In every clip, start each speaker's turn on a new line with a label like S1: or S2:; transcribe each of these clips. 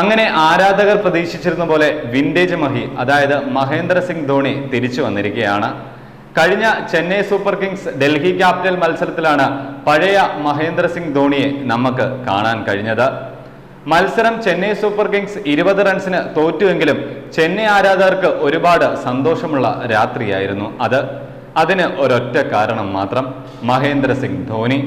S1: അങ്ങനെ ആരാധകർ പ്രതീക്ഷിച്ചിരുന്ന പോലെ വിന്റേജ് മഹി അതായത് മഹേന്ദ്ര സിംഗ് ധോണി തിരിച്ചു വന്നിരിക്കുകയാണ്. കഴിഞ്ഞ Chennai super kings Delhi capital മത്സരത്തിലാണ് പഴയ മഹേന്ദ്ര സിംഗ് ധോണിയെ നമുക്ക് കാണാൻ കഴിഞ്ഞത്. മത്സരം ചെന്നൈ സൂപ്പർ കിങ്സ് ഇരുപത് റൺസിന് തോറ്റുവെങ്കിലും ചെന്നൈ ആരാധകർക്ക് ഒരുപാട് സന്തോഷമുള്ള രാത്രിയായിരുന്നു അത്. അതിന് ഒരൊറ്റ കാരണം മാത്രം മഹേന്ദ്ര സിംഗ് ധോനി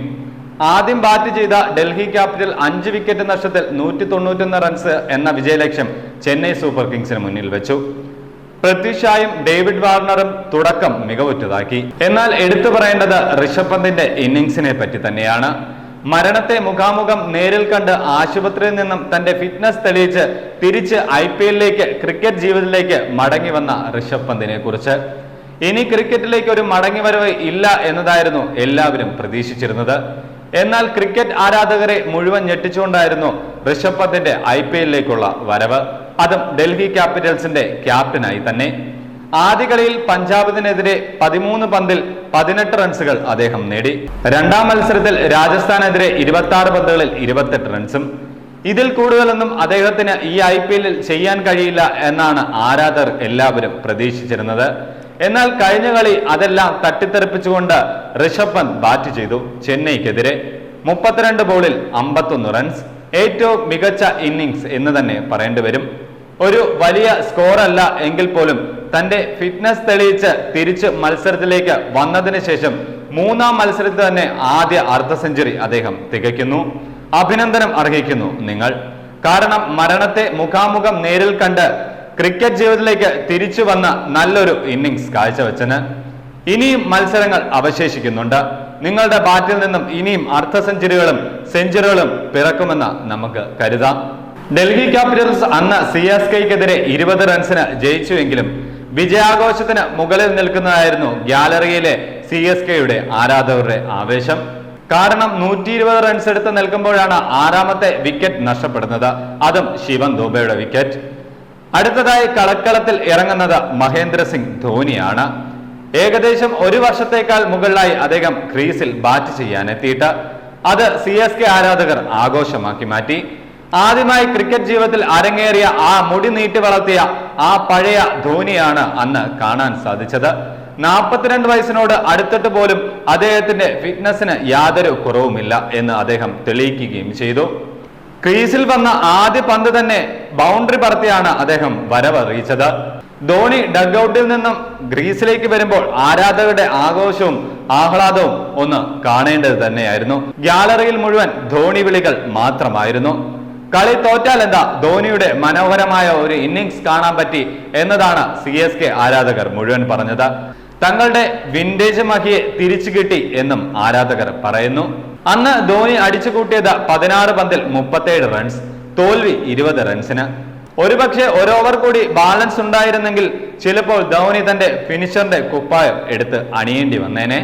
S1: ആദ്യം ബാറ്റ് ചെയ്ത ഡൽഹി ക്യാപിറ്റൽ അഞ്ച് വിക്കറ്റ് നഷ്ടത്തിൽ നൂറ്റി തൊണ്ണൂറ്റൊന്ന് റൺസ് എന്ന വിജയലക്ഷ്യം ചെന്നൈ സൂപ്പർ കിങ്സിന് മുന്നിൽ വെച്ചു. പ്രത്യുഷായും ഡേവിഡ് വാർണറും തുടക്കം മികവുറ്റതാക്കി. എന്നാൽ എടുത്തു പറയേണ്ടത് ഋഷഭ് പന്തിന്റെ ഇന്നിംഗ്സിനെ പറ്റി തന്നെയാണ്. മരണത്തെ മുഖാമുഖം നേരിൽ കണ്ട് ആശുപത്രിയിൽ നിന്നും തന്റെ ഫിറ്റ്നസ് തെളിയിച്ച് തിരിച്ച് ഐ പി എല്ലിലേക്ക് ക്രിക്കറ്റ് ജീവിതത്തിലേക്ക് മടങ്ങി വന്ന ഋഷഭ് പന്തിനെ കുറിച്ച്. ഇനി ക്രിക്കറ്റിലേക്ക് ഒരു മടങ്ങിവരവ് ഇല്ല എന്നതായിരുന്നു എല്ലാവരും പ്രതീക്ഷിച്ചിരുന്നത്. എന്നാൽ ക്രിക്കറ്റ് ആരാധകരെ മുഴുവൻ ഞെട്ടിച്ചുകൊണ്ടായിരുന്നു ഋഷഭ് പന്തിന്റെ ഐ പി എല്ലിലേക്കുള്ള വരവ്. അതും ഡൽഹി ക്യാപിറ്റൽസിന്റെ ക്യാപ്റ്റനായി തന്നെ. ആദ്യ കളിയിൽ പഞ്ചാബിനെതിരെ പതിമൂന്ന് പന്തിൽ പതിനെട്ട് റൺസുകൾ അദ്ദേഹം നേടി. രണ്ടാം മത്സരത്തിൽ രാജസ്ഥാനെതിരെ ഇരുപത്തി ആറ് പന്തുകളിൽ ഇരുപത്തെട്ട് റൺസും. ഇതിൽ കൂടുതലൊന്നും അദ്ദേഹത്തിന് ഈ ഐ ചെയ്യാൻ കഴിയില്ല എന്നാണ് ആരാധകർ എല്ലാവരും പ്രതീക്ഷിച്ചിരുന്നത്. എന്നാൽ കഴിഞ്ഞ കളി അതെല്ലാം തട്ടിത്തെറിപ്പിച്ചുകൊണ്ട് ഋഷഭ് പന്ത് ബാറ്റ് ചെയ്തു ചെന്നൈക്കെതിരെ. മുപ്പത്തിരണ്ട് ബോളിൽ അമ്പത്തൊന്ന് റൺസ് ഏറ്റവും മികച്ച ഇന്നിങ്സ് എന്ന് തന്നെ പറയേണ്ടി വരും. ഒരു വലിയ സ്കോർ അല്ല എങ്കിൽ പോലും തന്റെ ഫിറ്റ്നസ് തെളിയിച്ച് തിരിച്ച് മത്സരത്തിലേക്ക് വന്നതിന് ശേഷം മൂന്നാം മത്സരത്തിൽ തന്നെ ആദ്യ അർദ്ധ സെഞ്ചുറി അദ്ദേഹം തികയ്ക്കുന്നു. അഭിനന്ദനം അർഹിക്കുന്നു നിങ്ങൾ. കാരണം മരണത്തെ മുഖാമുഖം നേരിൽ കണ്ട് ക്രിക്കറ്റ് ജീവിതത്തിലേക്ക് തിരിച്ചു വന്ന നല്ലൊരു ഇന്നിങ്സ് കാഴ്ചവെച്ചന് ഇനിയും മത്സരങ്ങൾ അവശേഷിക്കുന്നുണ്ട്. നിങ്ങളുടെ ബാറ്റിൽ നിന്നും ഇനിയും അർദ്ധ സെഞ്ചുറികളും സെഞ്ചുറികളും പിറക്കുമെന്ന് നമുക്ക് കരുതാം. ഡൽഹി ക്യാപിറ്റൽസ് അന്ന് സി എസ് കെക്കെതിരെ ഇരുപത് റൺസിന് ജയിച്ചുവെങ്കിലും വിജയാഘോഷത്തിന് മുകളിൽ നിൽക്കുന്നതായിരുന്നു ഗ്യാലറിയിലെ സി എസ് കെയുടെ ആരാധകരുടെ ആവേശം. കാരണം നൂറ്റി ഇരുപത് റൺസ് എടുത്ത് നിൽക്കുമ്പോഴാണ് ആറാമത്തെ വിക്കറ്റ് നഷ്ടപ്പെടുന്നത്. അതും ശിവൻ ദോബയുടെ വിക്കറ്റ്. അടുത്തതായി കളക്കളത്തിൽ ഇറങ്ങുന്നത് മഹേന്ദ്ര സിംഗ് ധോനിയാണ് ഏകദേശം ഒരു വർഷത്തേക്കാൾ മുകളിലായി അദ്ദേഹം ക്രീസിൽ ബാറ്റ് ചെയ്യാനെത്തിയിട്ട് അത് സി എസ് കെ ആരാധകർ ആഘോഷമാക്കി മാറ്റി. ആദ്യമായി ക്രിക്കറ്റ് ജീവിതത്തിൽ അരങ്ങേറിയ ആ മുടി നീട്ടി വളർത്തിയ ആ പഴയ ധോനിയാണ് അന്ന് കാണാൻ സാധിച്ചത്. നാൽപ്പത്തിരണ്ട് വയസ്സിനോട് അടുത്തിട്ട് പോലും അദ്ദേഹത്തിന്റെ ഫിറ്റ്നസിന് യാതൊരു കുറവുമില്ല എന്ന് അദ്ദേഹം തെളിയിക്കുകയും ചെയ്തു. ക്രീസിൽ വന്ന ആദ്യ പന്ത് തന്നെ ബൗണ്ടറി പറത്തിയാണ് അദ്ദേഹം വരവറിയിച്ചത്. ധോണി ഡഗ്ഔട്ടിൽ നിന്നും ഗ്രീസിലേക്ക് വരുമ്പോൾ ആരാധകരുടെ ആഘോഷവും ആഹ്ലാദവും ഒന്ന് കാണേണ്ടത് തന്നെയായിരുന്നു. ഗ്യാലറിയിൽ മുഴുവൻ ധോണി വിളികൾ മാത്രമായിരുന്നു. കളി തോറ്റാൽ എന്താ ധോണിയുടെ മനോഹരമായ ഒരു ഇന്നിങ്സ് കാണാൻ പറ്റി എന്നതാണ് സി ആരാധകർ മുഴുവൻ പറഞ്ഞത്. തങ്ങളുടെ വിന്റേജ് മഹിയെ തിരിച്ചു കിട്ടി എന്നും ആരാധകർ പറയുന്നു. അന്ന് ധോണി അടിച്ചു കൂട്ടിയത് പതിനാറ് പന്തിൽ മുപ്പത്തേഴ് റൺസ് തോൽവി ഇരുപത് റൺസിന് ഒരുപക്ഷെ ഒരു ഓവർ കൂടി ബാലൻസ് ഉണ്ടായിരുന്നെങ്കിൽ ചിലപ്പോൾ ധോണി തന്റെ ഫിനിഷറിന്റെ കുപ്പായം എടുത്ത് അണിയേണ്ടി വന്നേനെ.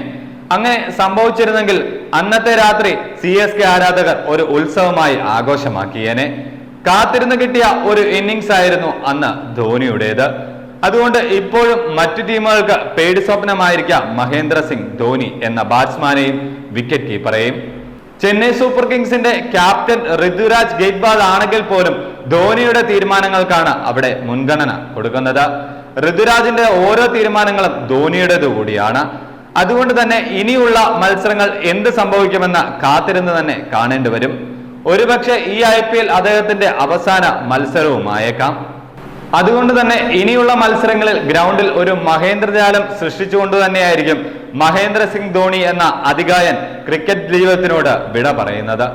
S1: അങ്ങനെ സംഭവിച്ചിരുന്നെങ്കിൽ അന്നത്തെ രാത്രി സി എസ് കെ ആരാധകർ ഒരു ഉത്സവമായി ആഘോഷമാക്കിയേനെ. കാത്തിരുന്ന് കിട്ടിയ ഒരു ഇന്നിങ്സ് ആയിരുന്നു അന്ന് ധോനിയുടേത് അതുകൊണ്ട് ഇപ്പോഴും മറ്റു ടീമുകൾക്ക് പേടി സ്വപ്നമായിരിക്കാം മഹേന്ദ്ര സിംഗ് ധോനി എന്ന ബാറ്റ്സ്മാനെയും വിക്കറ്റ് കീപ്പറെയും ചെന്നൈ സൂപ്പർ കിങ്സിന്റെ ക്യാപ്റ്റൻ ഋതുരാജ് ഗെയ്റ്റ്വാൾ ആണെങ്കിൽ പോലും ധോനിയുടെ തീരുമാനങ്ങൾക്കാണ് അവിടെ മുൻഗണന കൊടുക്കുന്നത്. ഋതുരാജിന്റെ ഓരോ തീരുമാനങ്ങളും ധോനിയുടേത് കൂടിയാണ്. അതുകൊണ്ട് തന്നെ ഇനിയുള്ള മത്സരങ്ങൾ എന്ത് സംഭവിക്കുമെന്ന് കാത്തിരുന്ന് തന്നെ കാണേണ്ടി വരും. ഒരുപക്ഷെ ഈ ഐ പി എൽ അദ്ദേഹത്തിന്റെ അവസാന മത്സരവുമായേക്കാം. അതുകൊണ്ട് തന്നെ ഇനിയുള്ള മത്സരങ്ങളിൽ ഗ്രൗണ്ടിൽ ഒരു മഹേന്ദ്രജാലം സൃഷ്ടിച്ചുകൊണ്ട് തന്നെയായിരിക്കും മഹേന്ദ്ര സിംഗ് ധോണി എന്ന അധികായൻ ക്രിക്കറ്റ് ജീവിതത്തിനോട് വിട പറയുന്നത്.